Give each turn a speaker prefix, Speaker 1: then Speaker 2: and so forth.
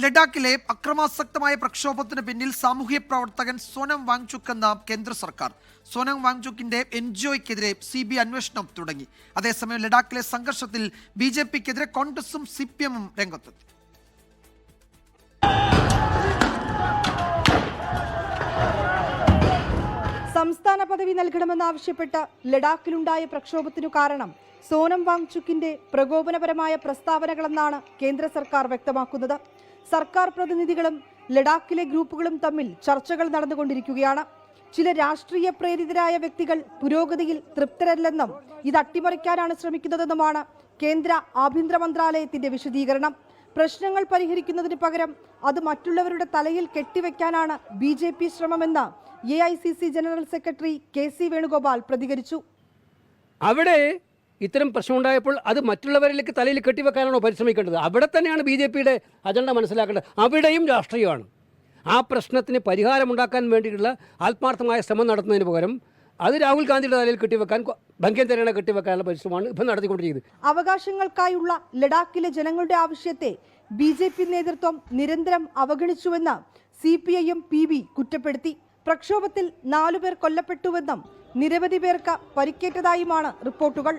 Speaker 1: ലഡാക്കിലെ അക്രമാസക്തമായ പ്രക്ഷോഭത്തിന് പിന്നിൽ സാമൂഹ്യ പ്രവർത്തകൻ സോനം വാങ്ചുക്ക് എന്ന കേന്ദ്ര സർക്കാർ. സോനം വാങ്ചുക്കിന്റെ എൻ ജി ഒക്കെതിരെ സി ബി അന്വേഷണം തുടങ്ങി. അതേസമയം ലഡാക്കിലെ സംഘർഷത്തിൽ ബി ജെ പിക്കെതിരെ കോൺഗ്രസും സി പി എമ്മും രംഗത്തെത്തി.
Speaker 2: സംസ്ഥാന പദവി നൽകണമെന്നാവശ്യപ്പെട്ട് ലഡാക്കിലുണ്ടായ പ്രക്ഷോഭത്തിനു കാരണം സോനം വാങ്ചുക്കിന്റെ പ്രകോപനപരമായ പ്രസ്താവനകളെന്നാണ് കേന്ദ്ര സർക്കാർ വ്യക്തമാക്കുന്നത്. സർക്കാർ പ്രതിനിധികളും ലഡാക്കിലെ ഗ്രൂപ്പുകളും തമ്മിൽ ചർച്ചകൾ നടന്നുകൊണ്ടിരിക്കുകയാണ്. ചില രാഷ്ട്രീയ പ്രേരിതരായ വ്യക്തികൾ പുരോഗതിയിൽ തൃപ്തരല്ലെന്നും ഇത് അട്ടിമറിക്കാനാണ് ശ്രമിക്കുന്നതെന്നുമാണ് കേന്ദ്ര ആഭ്യന്തര മന്ത്രാലയത്തിന്റെ വിശദീകരണം. പ്രശ്നങ്ങൾ പരിഹരിക്കുന്നതിന് പകരം അത് മറ്റുള്ളവരുടെ തലയിൽ കെട്ടിവെക്കാനാണ് B J P ശ്രമമെന്ന് A I C C general secretary K C Venugopal പ്രതികരിച്ചു.
Speaker 3: അവിടെ ഇത്തരം പ്രശ്നമുണ്ടായപ്പോൾ അത് മറ്റുള്ളവരിലേക്ക് തലയിൽ കെട്ടിവെക്കാനാണോ പരിശ്രമിക്കേണ്ടത്? അവിടെ തന്നെയാണ് ബി ജെ പിയുടെ അജണ്ട മനസ്സിലാക്കേണ്ടത്. അവിടെയും രാഷ്ട്രീയമാണ്. ആ പ്രശ്നത്തിന് പരിഹാരമുണ്ടാക്കാൻ വേണ്ടിയിട്ടുള്ള ആത്മാർത്ഥമായ ശ്രമം നടത്തുന്നതിന് പകരം അത് രാഹുൽ ഗാന്ധിയുടെ തലയിൽ കെട്ടിവെക്കാൻ കൊ- ഭംഗ്യം തരണ കെട്ടിവെക്കാനുള്ള പരിശ്രമമാണ് ഇപ്പം നടത്തിക്കൊണ്ടിരിക്കുന്നത്.
Speaker 2: അവകാശങ്ങൾക്കായുള്ള ലഡാക്കിലെ ജനങ്ങളുടെ ആവശ്യത്തെ ബി ജെ പി നേതൃത്വം നിരന്തരം അവഗണിച്ചുവെന്ന് C P I M P B കുറ്റപ്പെടുത്തി. പ്രക്ഷോഭത്തിൽ നാലുപേർ കൊല്ലപ്പെട്ടുവെന്നും നിരവധി പേർക്ക് പരിക്കേറ്റതായുമാണ് റിപ്പോർട്ടുകൾ.